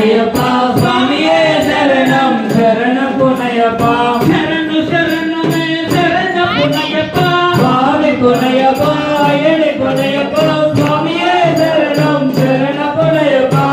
புனையப்பா சுவாமியே சரணம் சரணம் புனையப்பா. சரணு சரணமே சரணம் புனையப்பா. சுவாமி புனையப்பா ஏழை புனையப்பா. சுவாமியே சரணம் சரண புனையப்பா.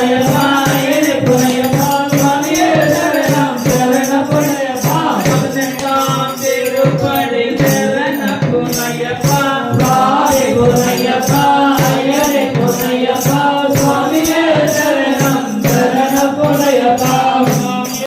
Messiah.